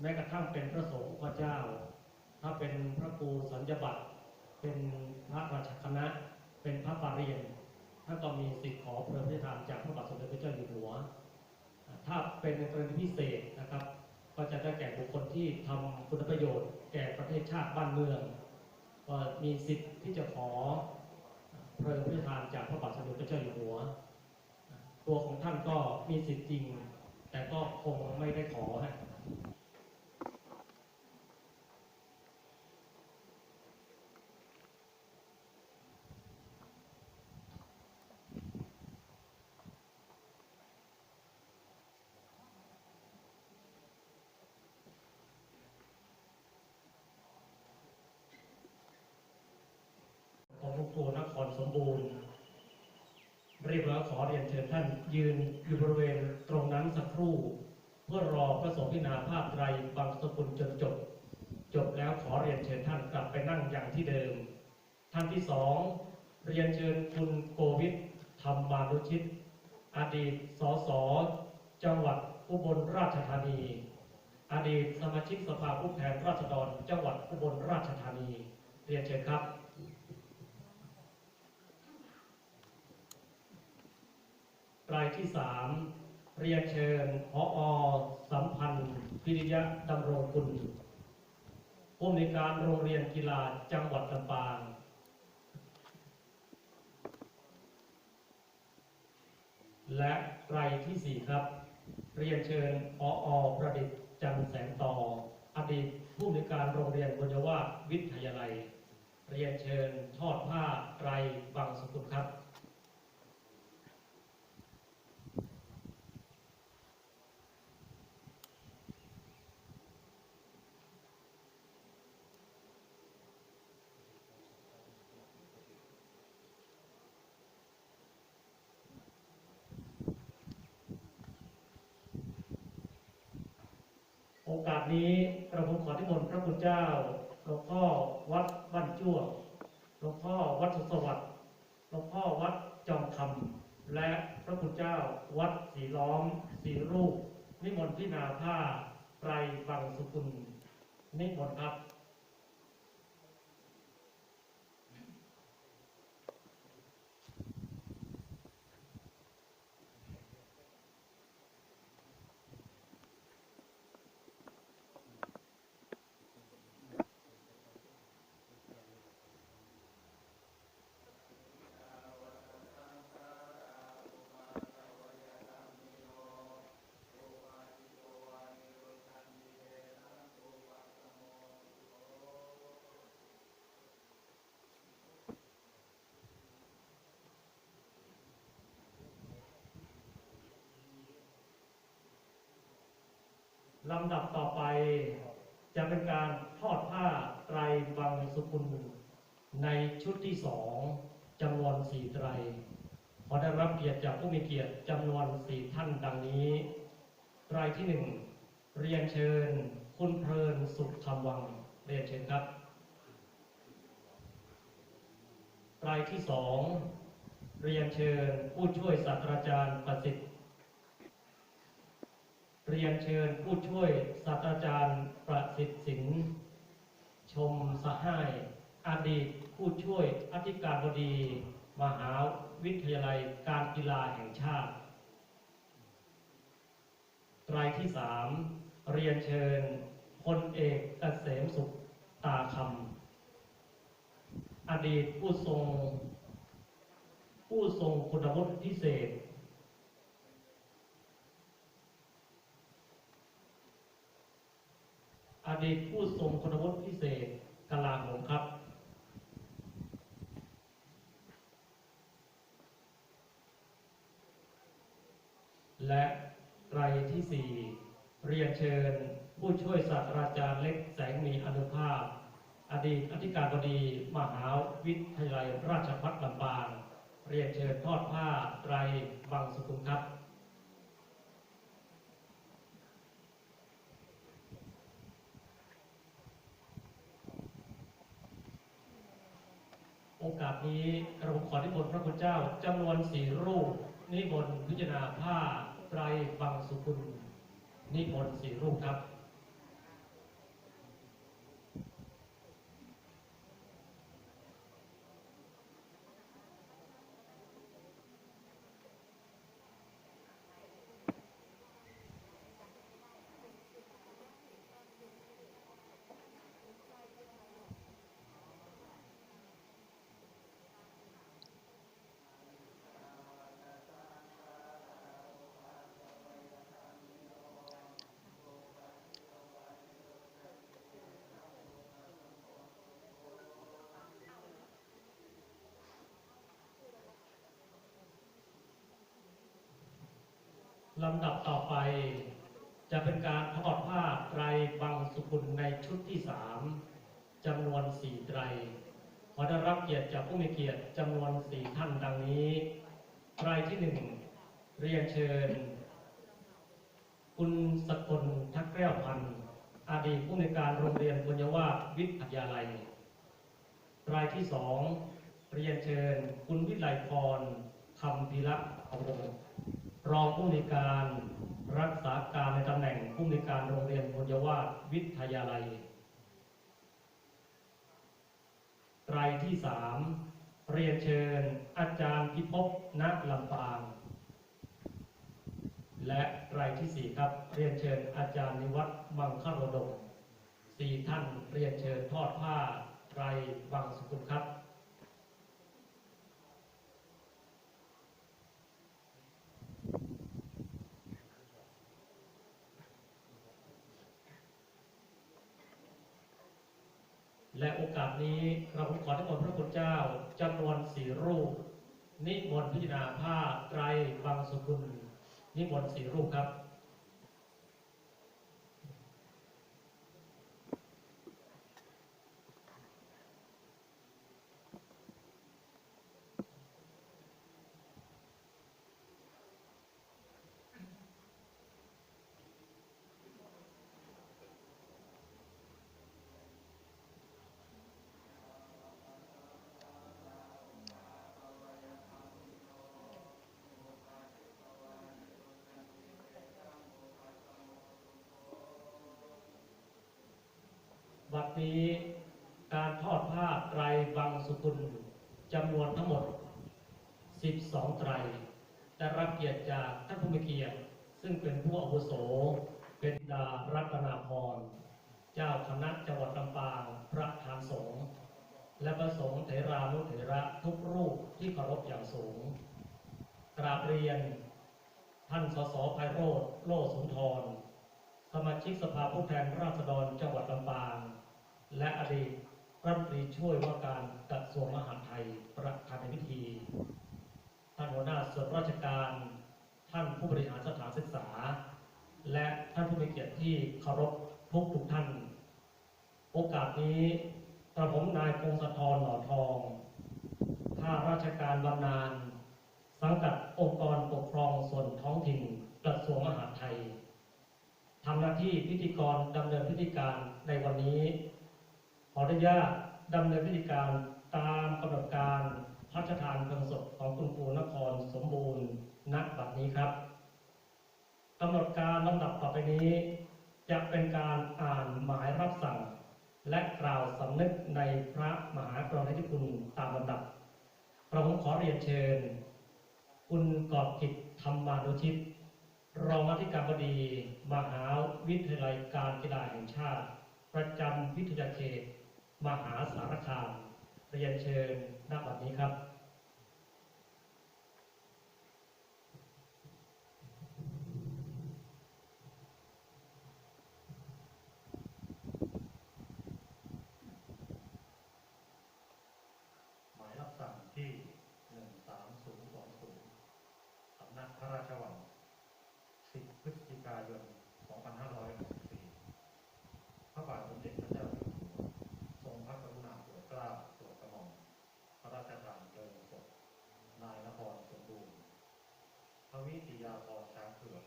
แม้กระทั่งเป็นพระสงฆ์พระเจ้า ถ้าเป็นพระครูสัญญบัตรเป็นพระราชคณะ เป็นพระปารียนท่านก็มีสิทธิ์ขอเพลิพระราชทานจากพระบาทสมเด็จพระเจ้าอยู่หัว ถ้าเป็นในกรณีพิเศษนะครับ ก็จะได้แก่บุคคลที่ทำคุณประโยชน์ แก่ประเทศชาติบ้านเมืองก็มีสิทธิ์ที่จะขอเพลิพระราชทานจากพระบาทสมเด็จพระเจ้าอยู่หัว ตัวของท่านก็มีสิทธิ์จริง แต่ก็คงไม่ได้ขอฮะ ของหลวงปู่นครส มบูรณ์เรียบร้อยขอเรียนเชิญท่านยืนอยู่บริเวณตรงนั้นสักครู่ เพื่อรอพระสงฆ์พินาภาพไตรบางสกุลจนจบ จบแล้วขอเรียนเชิญท่านกลับไปนั่งอย่างที่เดิม ท่านที่สองเรียนเชิญคุณโกวิทธรรมานุชิต อดีตสสจังหวัดอุบลราชธานี อดีตสมาชิกสภาผู้แทนราษฎร จังหวัดอุบลราชธานี เรียนเชิญครับ รายที่สามเรียนเชิญพออสัมพันธ์พิริยะดำรงคุณผู้อำนวยการโรงเรียนกีฬาจังหวัดลำปางและรายที่สี่ครับ เรียนเชิญพออประดิษฐ์จันแสงต่อ อดีตผู้อำนวยการโรงเรียนบุญยวาวิทยาลัย เรียนเชิญทอดผ้าไตรบางสกุลครับ โอกาสนี้กระผม ขอที่มนต์พระคุณเจ้าหลวงพ่อวัดบ้านจ้วงหลวงพ่อวัดสุขสวัสดิ์หลวงพ่อวัดจอมคำและพระคุณเจ้าวัดสีล้อมสีรูป นิมนต์พินาผ้าไตรบังสุกุลนิมนต์ครับ ลำดับต่อไปจะเป็นการทอดผ้าไตรบังสุกุลในชุดที่สองจำนวนสี่ไตร ขอได้รับเกียรติจากผู้มีเกียรติจำนวนสี่ท่านดังนี้ไตรที่หนึ่งเรียนเชิญ คุณเพลินสุขคำวัง เรียนเชิญครับไตรที่สองเรียนเชิญผู้ช่วยศาสตราจารย์ประสิทธิ์ เรียนเชิญผู้ช่วยศาสตราจารย์ประสิทธิ์สินชมสหาย อดีตผู้ช่วยอธิการบดี มหาวิทยาลัยการกีฬาแห่งชาติรายที่สามเรียนเชิญพลเอกเกษมสุขตาคำอดีตผู้ทรง ผู้ทรงคุณวุฒิพิเศษ อดีตผู้ทรงคุณวุฒิพิเศษกลาโหมครับและรายที่สี่เรียนเชิญ ผู้ช่วยศาสตราจารย์เล็กแสงมีอนุภาพ อดีตอธิการบดี มหาวิทยาลัยราชภัฏลำปาง เรียนเชิญทอดผ้าไตรบางสกุลครับ โอกาสนี้กระผมขอนิมนต์พระคุณเจ้าจำนวนสี่รูป นิมนต์พิจารณาผ้าไตรบังสุขุนนิมนต์สี่รูปครับ ลำดับต่อไป จะเป็นการทอดผ้าไตรบังสุกุลในชุดที่สามจำนวนสี่ไตร ขอได้รับเกียรติจากผู้มีเกียรติจำนวนสี่ท่านดังนี้ไตรที่หนึ่งเรียนเชิญ คุณสกลทักแก้วพันธ์อดีตผู้ในการโรงเรียนบุญยวาสวิทยาลัยรายที่สองเรียนเชิญ คุณวิไลพรคำพิรักษ์อวง รองผู้ในวยการรักษาการในตำแหน่งผู้ในวยการโรงเรียนบุญยวาสวิทยาลัยรายที่สามเรียนเชิญอาจารย์พิภพณลำปาง และรายที่สี่ครับ เรียนเชิญอาจารย์นิวัฒน์มังคโรดมสี่ท่านเรียนเชิญทอดผ้าไตรบังสุกุลครับ และโอกาสนี้เราขอทั้งหมดพระคุณเจ้าจำนวนสี่รูป นิมนต์พิจารณาผ้าไตรบังสุกุลนิมนต์สี่รูปครับ บัดนี้การทอดผ้าไตรบังสุกุลจำนวนทั้งหมด 12 ไตรได้รับเกียรติจากท่านผู้มีเกียรติ ซึ่งเป็นผู้อาวุโส เป็นดารัตนาพร เจ้าคณะจังหวัดลำปางพระทานสงฆ์และประสงฆ์เถรานุเถระทุกรูปที่เคารพอย่างสูง กราบเรียน ท่านสสไพโรธโลสุนทร สมาชิกสภาผู้แทนราษฎรจังหวัดลำปาง และอดีตรัฐมนตรีช่วยว่าการกระทรวงมหาดไทยประธานในพิธี ท่านหัวหน้าส่วนราชการ ท่านผู้บริหารสถานศึกษา และท่านผู้มีเกียรติที่เคารพทุกทุกท่าน โอกาสนี้กระผมนายพงศธรหน่อทอง ข้าราชการบำนาญสังกัดองค์กรปกครองส่วนท้องถิ่นกระทรวงมหาดไทยทำหน้าที่พิธีกรดำเนินพิธีการในวันนี้ ออนุญาตดำเนินพิธีการตามกำหนดการพระราชทานเพลิงศพของคุณครูนครสมบูรณ์ณบัดนี้ครับกำหนดการลำดับต่อไปนี้ จะเป็นการอ่านหมายรับสั่ง และกล่าวสำนึกในพระมหากรุณาธิคุณตามลำดับกระผมขอเรียนเชิญ คุณกอบกิจธรรมานุชิต รองอธิการบดี มหาวิทยาลัยการกีฬาแห่งชาติ ประจำวิทยาเขต มหาสารคามเรียนเชิญณบัดนี้ครับ หมายรับสั่งที่ 13020 สำนักพระราชวัง 10 พฤศจิกายน 2564 พระบาทสมเด็จพระเจ้าอยู่หัว ทรงพระกรุณาโปรดเกล้าโปรดกระหม่อม พระราชทานเพลิงศพนายนครสมบูรณ์ท วิติยาพรช้างเผือก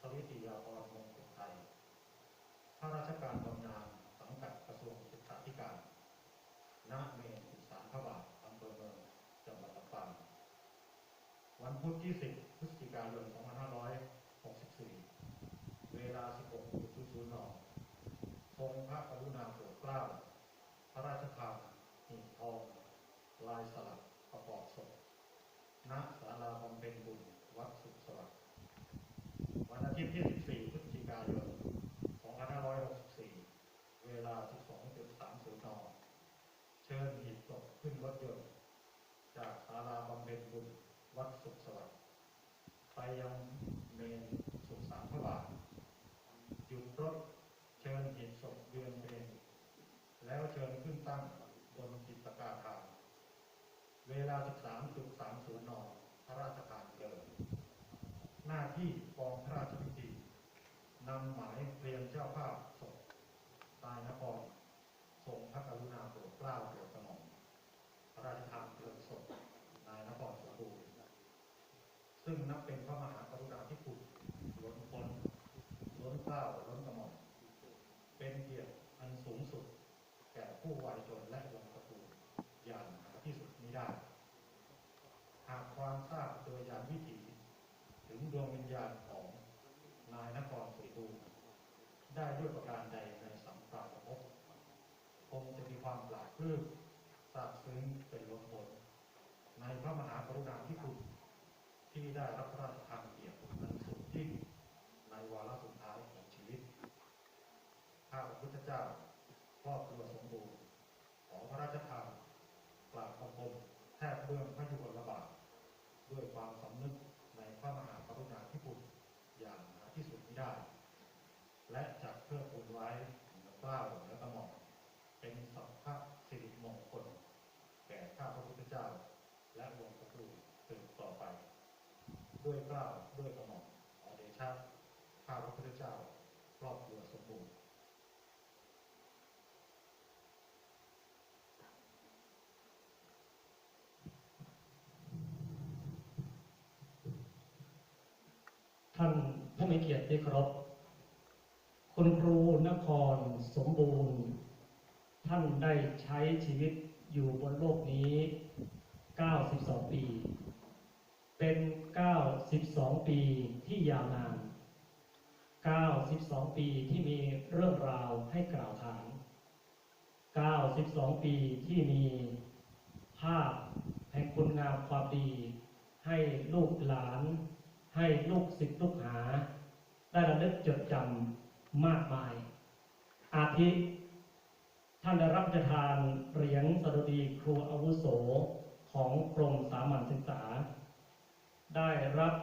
ทวิติยาพรมงกุฎไทยข้าราชการบำนาญสังกัดกระทรวงศึกษาธิการณเมนสุสานพระบาทอำเภอเมืองจังหวัดลำปางวันพุธที่ 10 พฤศจิกายน 2564 เวลา 16.00นทรงพระกรุณาโปรดเกล้าพระราชทานหีบทอง ลายสลักประกอบศพ ณศาลาบำเพ็ญบุญ วัดสุขสวัสดิ์วันอา ทิตย์ที่14พฤศจิกายน 2564 เวลา 12.30 น เชิญหีบศพขึ้นรถยนต์จากศาลาบำเพ็ญบุญวัดสุขสวัสดิ์ไปยังเมนสุสานพระบาทหยุดรถเชิญหีบศพเดือนเมนแล้วเชิญขึ้นตั้งบนจิตกาธานเวลา 13.30 น พระราชทานเพลิงณหน้าที่กองพระราชพิ นำหมายเรียนเจ้าภาพศพตายนครทรงพระกรุณาโปรดเกล้าโปรดกระหม่อมพระราชทานเพลิงศพนายนครสมบูรณ์ซึ่งนับเป็นพระมหากรุณาธิคุณล้นพ้นล้นเกล้าล้นกระหม่อมเป็นเกียรติอันสูงสุด แก่ผู้วายชนและวงตระกูลอย่างหาที่สุดมิได้ หากความทราบโดยยานวิถี ถึงดวงวิญญาณของนายนครสุบูรณ์ได้ด้วยประการใดในสัมปราชภพคงจะมีความปลาบปลื้มซาบซึ้งเป็นล้นพ้นในพระมหากรุณา ธิคุณที่ได้รับพระราชทานเกียรติอันสูงยิ่งในวาระสุดท้ายของชีวิต ข้าพระพุทธเจ้าครอบครัวสมบูรณ์ขอพระราชทานกราบบังคมแทบเบื้องพระยุคลบาทด้วยความสำนึกในพระมหากรุณาธิคุณอย่างหาที่สุดมิได้ และจัดเพื่อปูนไว้เหนือเกล้าเหนือกระหม่อมเป็นสัพพะสิริมงคล แก่ข้าพระพุทธเจ้า และวงศ์ตระกูลสืบต่อไป ด้วยเกล้าด้วยกระหม่อมขอเดชะข้าพระพุทธเจ้าครอบครัวสมบูรณ์ท่านผู้มีเกียรติที่เคารพคุณครูนครสมบูรณ์ ท่านได้ใช้ชีวิตอยู่บนโลกนี้ 92 ปี เป็น92ปีที่ยาวนาน92ปีที่มีเรื่องราวให้กล่าวขาน92ปีที่มีภาพแห่งคุณงามความดี ให้ลูกหลาน ให้ลูกศิษย์ลูกหา ได้ระลึกจดจำมากมาย อาทิท่านได้รับประทานเหรียญสดุดีครูอาวุโสของกรมสามัญศึกษา ได้รับ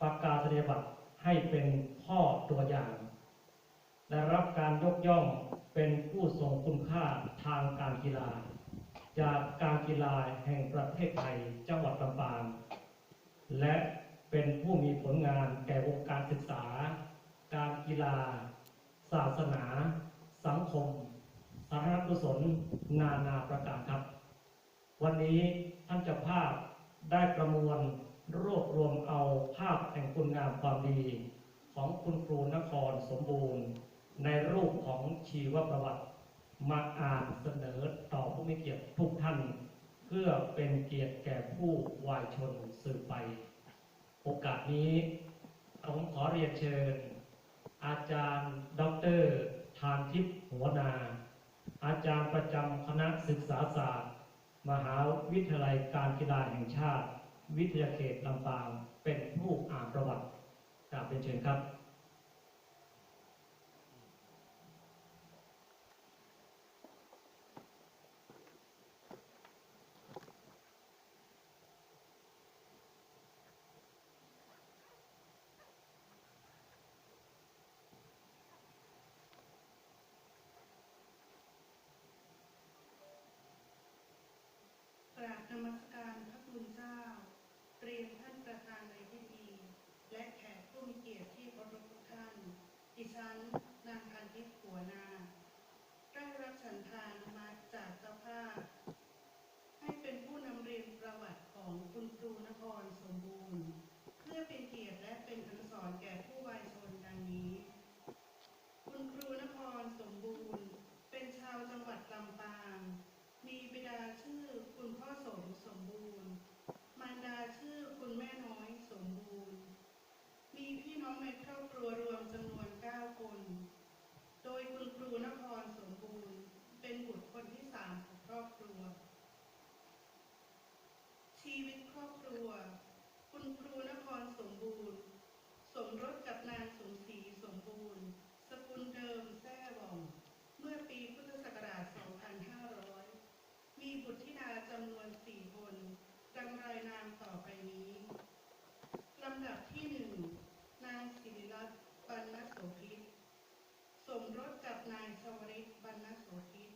ประกาศนียบัตรให้เป็นพ่อตัวอย่าง ได้รับการยกย่องเป็นผู้ทรงคุณค่าทางการกีฬา จากการกีฬาแห่งประเทศไทยจังหวัดลำปาง และเป็นผู้มีผลงานแก่วงการศึกษา การกีฬา ศาสนา สังคมสาธารณกุศลนานาประการครับ วันนี้ท่านเจ้าภาพได้ประมวล รวบรวมเอาภาพแห่งคุณงามความดี ของคุณครูนครสมบูรณ์ ในรูปของชีวประวัติ มาอ่านเสนอต่อผู้มีเกียรติทุกท่าน เพื่อเป็นเกียรติแก่ผู้วายชนสืบไป โอกาสนี้ผมขอเรียนเชิญ อาจารย์ดอกเตอรทานทิพย์หัวนา อาจารย์ประจำคณะศึกษาศาสตร์ มหาวิทยาลัยการกีฬาแห่งชาติ วิทยาเขตลำปางเป็นผู้อ่านประวัติกราบเรียนเชิญครับ กราบนมัสการพระคุณเจ้า เตรียมท่านประธานในพิธี และแขกผู้มีเกียรติที่เคารพทุกท่าน ดิ นายชวริตบรรณโสทิต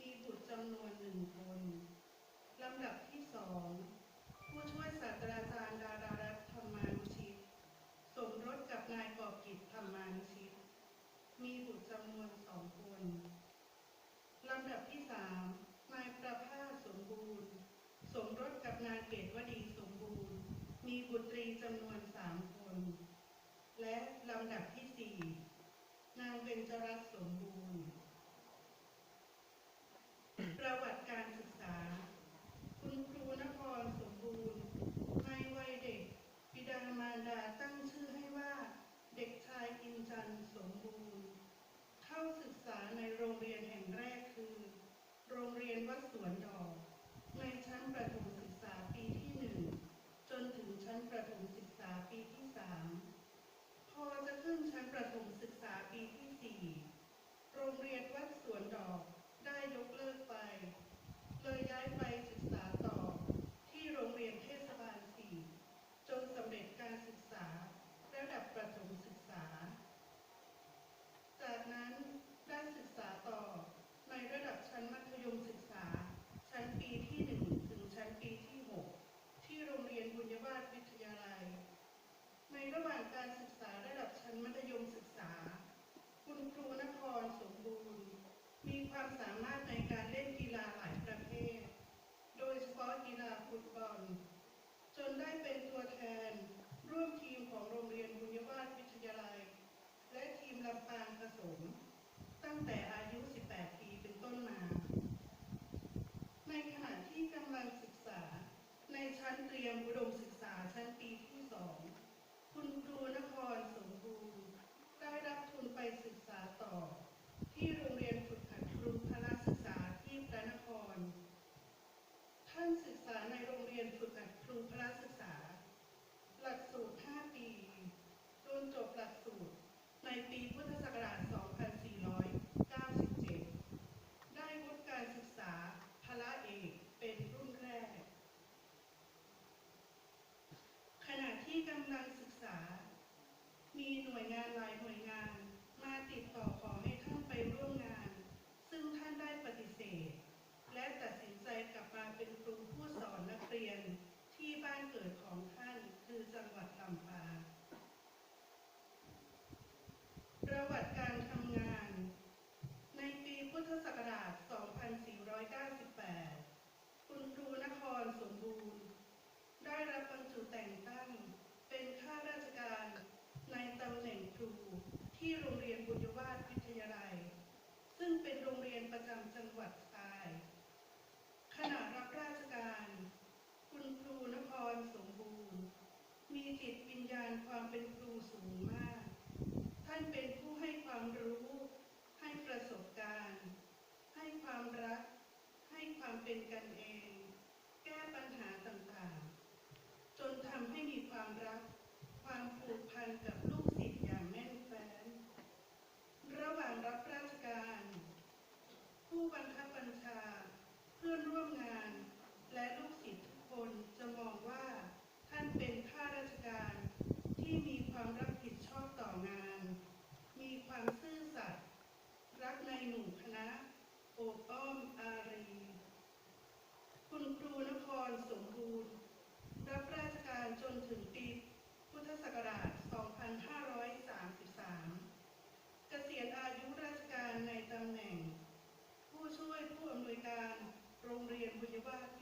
มีบุตรจำนวนหนึ่งคนลำดับที่สองผู้ช่วยศาสตราจารย์ดารารัตธรรมานุชิต สมรสกับนายกอบกิจธรรมานุชิต มีบุตรจำนวนสองคนลำดับที่สามนายประภาสสมบูรณ์ สมรสกับนายเกตวดีสมบูรณ์ มีบุตรีจำนวนสามคน และลำดับที่สี่ เบญจรัตน์สมบูรณ์ ประวัติการศึกษา คุณครูนครสมบูรณ์ในวัยเด็กปิดามารดาตั้งชื่อให้ว่า เด็กชายอินจันสมบูรณ์ เข้าศึกษาในโรงเรียนแห่งแรกคือ โรงเรียนวัดสวนดอก ในชั้นประถมศึกษาปีที่หนึ่งจนถึงชั้นประถมศึกษาปีที่สามพอจะขึ้นชั้นประถม โรงเรียนบุญวาสวิทยาลัย ซึ่งเป็นโรงเรียนประจำจังหวัดตาย ขณะรับราชการ คุณครูนครสมบูรณ์ มีจิตวิญญาณความเป็นครูสูงมาก ท่านเป็นผู้ให้ความรู้ ให้ประสบการณ์ ให้ความรัก ให้ความเป็นกันเอง่อนร่วมงาน และลูกศิษย์ทุกคนจะมองว่าท่านเป็นข้าราชการที่มีความรับผิดชอบต่องาน มีความซื่อสัตย์รักในหนุ่มคณะโอบอ้อมอารี คุณครูนครสมบูรณ์ รับราชการจนถึงปีพุทธศักราช 2533 เกษียณอายุราชการในตำแหน่ง ผู้ช่วยผู้อำนวยการ โรงเรียนพยาบาล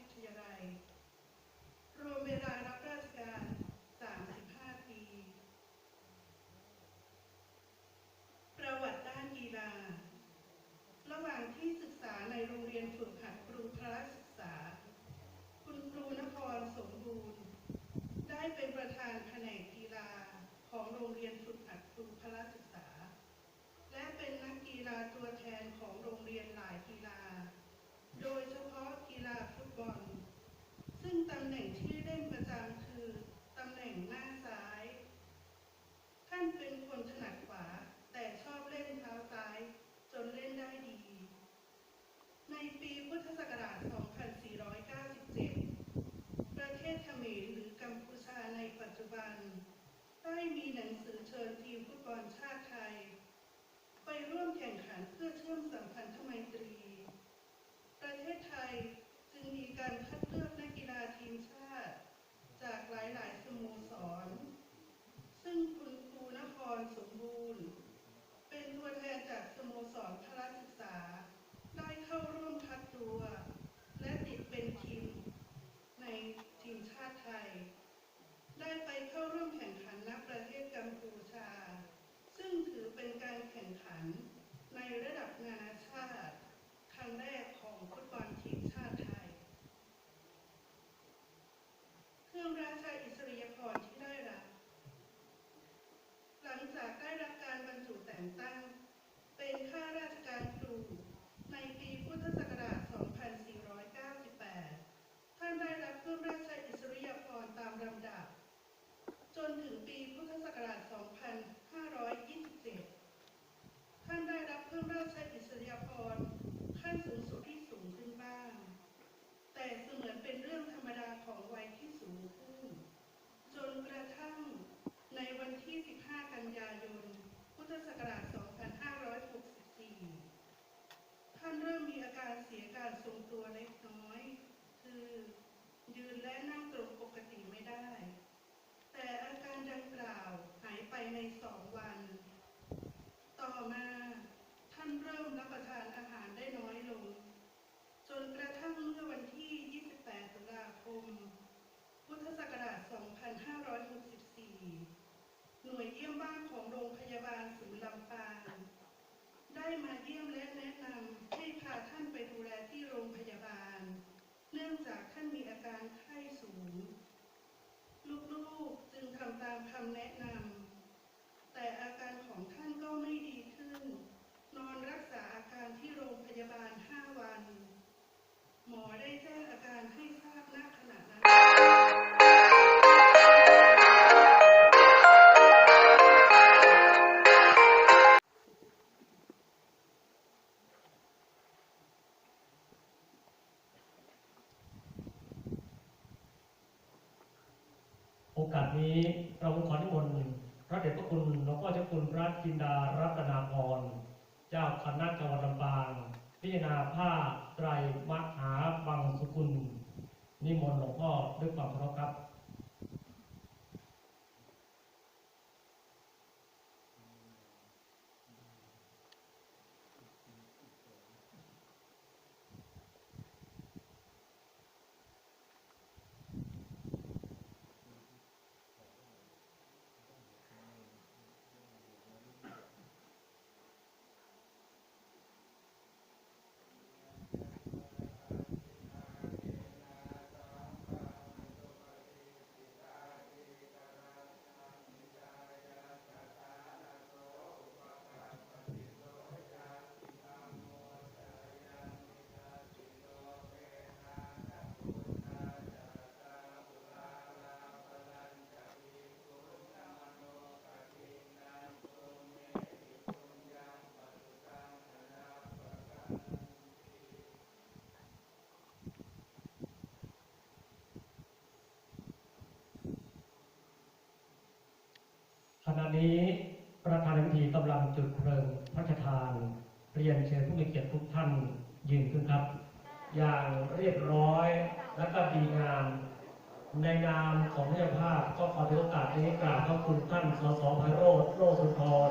ไมีหนังสือเชิญทีมฟุตบอลชาติไทย ไปร่วมแข่งขันเพื่อเชื่อมสัมพันธไมต ร่วมแข่งขันนักประเทศกัมพูชา ซึ่งถือเป็นการแข่งขันในระดับนานาชาติ ครั้งแรกของฟุตบอลทีมชาติไทย เครื่องราชาอิสริยาภรณ์ที่ได้รับ หลังจากได้รับการบรรจุแต่งตั้ง เป็นข้าราชการครูในปีพุทธศักราช 2498 ท่านได้รับเครื่องราชอิสริยาภรณ์ตามลำดับ จนถึงปีพุทธศักราช 2527 ท่านได้รับเครื่องราชอิสริยาภรณ์ขั้นสูงสุดที่สูงขึ้นบ้าง แต่เสมือนเป็นเรื่องธรรมดาของวัยที่สูงขึ้น จนกระทั่งในวันที่ 15 กันยายน พุทธศักราช 2564 ท่านเริ่มมีอาการเสียการทรงตัวเล็กน้อย คือ ยืนและนั่งตรงปกติไม่ได้ แต่อาการดังกล่าวหายไปในสองวัน ต่อมาท่านเริ่มรับประทานอาหารได้น้อยลง จนกระทั่งเมื่อวันที่ 28 ตุลาค ม พุทธศักราช 2564 หน่วยเยี่ยมบ้านของโรงพยาบาลศูนย์ลำปางได้มาเยี่ยมและแนะนำให้พาท่านไปดูแลที่โรงพยาบาล เนื่องจากท่านมีอาการไข้สูง ลูกๆจึงทำตามคำแนะนำ แต่อาการของท่านก็ไม่ดีขึ้น นอนรักษาอาการที่โรงพยาบาล 5 วัน หมอได้แจ้งอาการให้ทราบณขณะนั้นโอกาสนี้เราขอนิมนต์พระเดชพระคุณหลวงพ่อเจ้าคุณพระจินดารัตนาพรเจ้าคณะจังหวัดลำปาง พิจารณาผ้า ไตรมหาบังสุกุลนิมนต์หลวงพ่อด้วยความเคารพครับ ณะนี้ประธานพิธีกำลังจุดเพลิงพระราชทานเรียนเชิญผู้มีเกียรติทุกท่านยืนขึ้นครับ อย่างเรียบร้อยและก็ดีงามในนามของเจ้าภาพก็ขอถือโอกาสนี้กราบขอบคุณท่านสสไพโรธโลสุนทร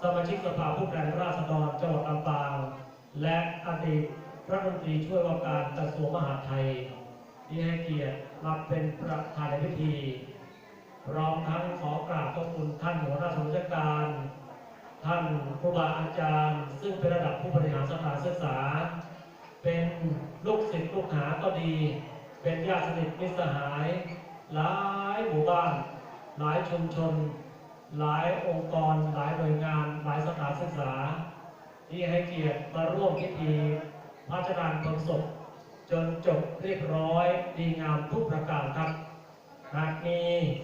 สมาชิกสภาผู้แทนราษฎรจังหวัดลำปาง และอดีตรัฐมนตรีช่วยว่าการกระทรวงมหาดไทยที่ให้เกียรติมาเป็นประธานในพิธี พร้อมทั้งขอกราบขอบคุณท่านหัวหน้าส่วนราชการ ท่านครูบาอาจารย์ ซึ่งเป็นระดับผู้บริหารสถานศึกษา เป็นลูกศิษย์ลูกหาก็ดี เป็นญาติสนิทมิตรสหาย หลายหมู่บ้าน หลายชุมชน หลายองค์กร หลายหน่วยงาน หลายสถานศึกษา ที่ให้เกียรติมาร่วมพิธีพระราชทานเพลิงศพจนจบเรียบร้อยดีงามทุกประการครับ หากมี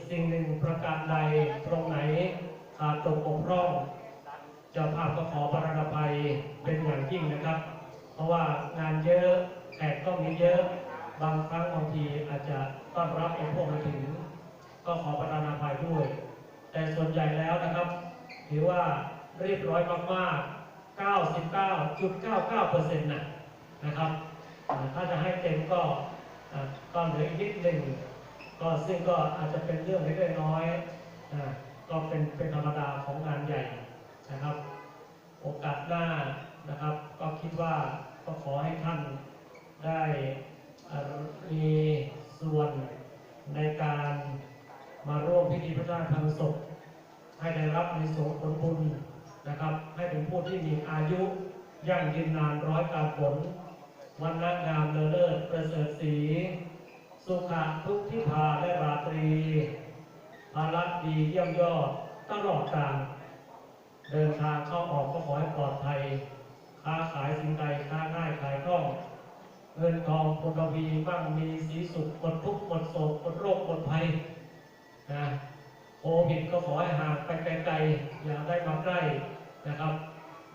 สิ่งหนึ่งประการใดตรงไหนขาดตกบกพร่องจ้าภาพก็ขอประทานอภัยเป็นอย่างยิ่งนะครับ เพราะว่างานเยอะแขกก็มีเยอะ บางครั้งบางทีอาจจะต้อนรับองค์พวกมาถึง ก็ขอประทานอภัยด้วย แต่ส่วนใหญ่แล้วนะครับ ถือว่าเรียบร้อยมากๆ 99.99%นะนะครับ ถ้าจะให้เต็มก็ก็เหลืออีกนิดหนึ่ง ก็ซึ่งก็อาจจะเป็นเรื่องเล็กน้อยๆอ่าก็เป็นเป็นธรรมดาของงานใหญ่นะครับ โอกาสหน้านะครับ ก็คิดว่าก็ขอให้ท่านได้อามีส่วนในการมาร่วมพิธีพระราชทานศพให้ได้รับในสงผลบุญนะครับ ให้เป็นผู้ที่มีอายุยั่งยืนนานร้อยกาลผลวันนงามเลอเลิศประเสริฐศรี สุขะทุกทิพาและราตรีภาระดีเยี่ยมยอดตลอดกาลเดินทางเข้าออกก็ขอให้ปลอดภัย ค้าขายสิ่งใดค้าง่ายขายคล่อง เงินทองพลวีบ้างมีสีสุขหมดทุกข์หมดโศกหมดโรคหมดภัยนะโควิดก็ขอให้ห่างไปไกลๆอย่าได้มาใกล้นะครับ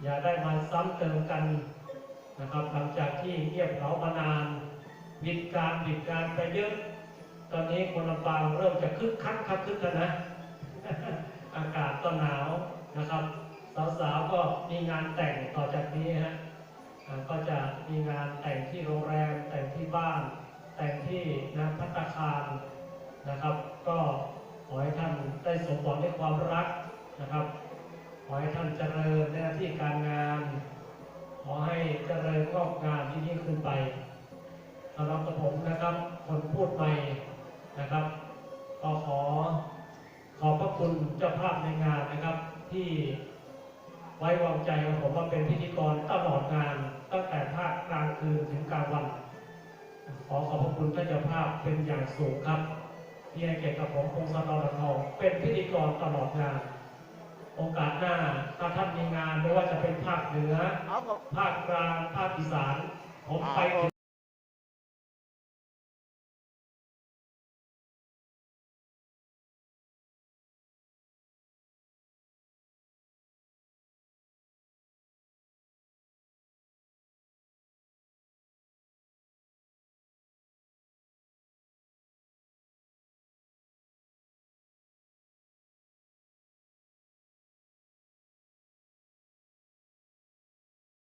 อย่าได้มาซ้ำเติมกันนะครับหลังจากที่เงียบเหงามานาน บิดการบิดการไปเยอะ ตอนนี้คนลำปางเริ่มจะคึกคักคักคึกกันนะ อากาศก็หนาวนะครับ สาวๆก็มีงานแต่งต่อจากนี้ฮะก็จะมีงานแต่งที่โรงแรมแต่งที่บ้าน แต่งที่นะพัตตาคารนะครับ ก็ขอให้ท่านได้สมหวังในความรักนะครับ ขอให้ท่านเจริญในหน้าที่การงาน ขอให้เจริญงอกงามยิ่ยิ่งขึ้นไป สำหรับกระผมนะครับ คนพูดใหม่นะครับก็ขอขอบพระคุณเจ้าภาพในงานนะครับ ที่ไว้วางใจกับผมว่าเป็นพิธีกรตลอดงาน ตั้งแต่ภาคกลางคืนถึงกลางวัน ขอขอบพระคุณท่านเจ้าภาพเป็นอย่างสูงครับที่ให้เกียรติกับผมพงศธรทอง เป็นพิธีกรตลอดงานโอกาสหน้าถ้าท่านมีงานไม่ว่าจะเป็นภาคเหนือเอาผมภาคกลาง ภาคอีสาน ผมไปถึง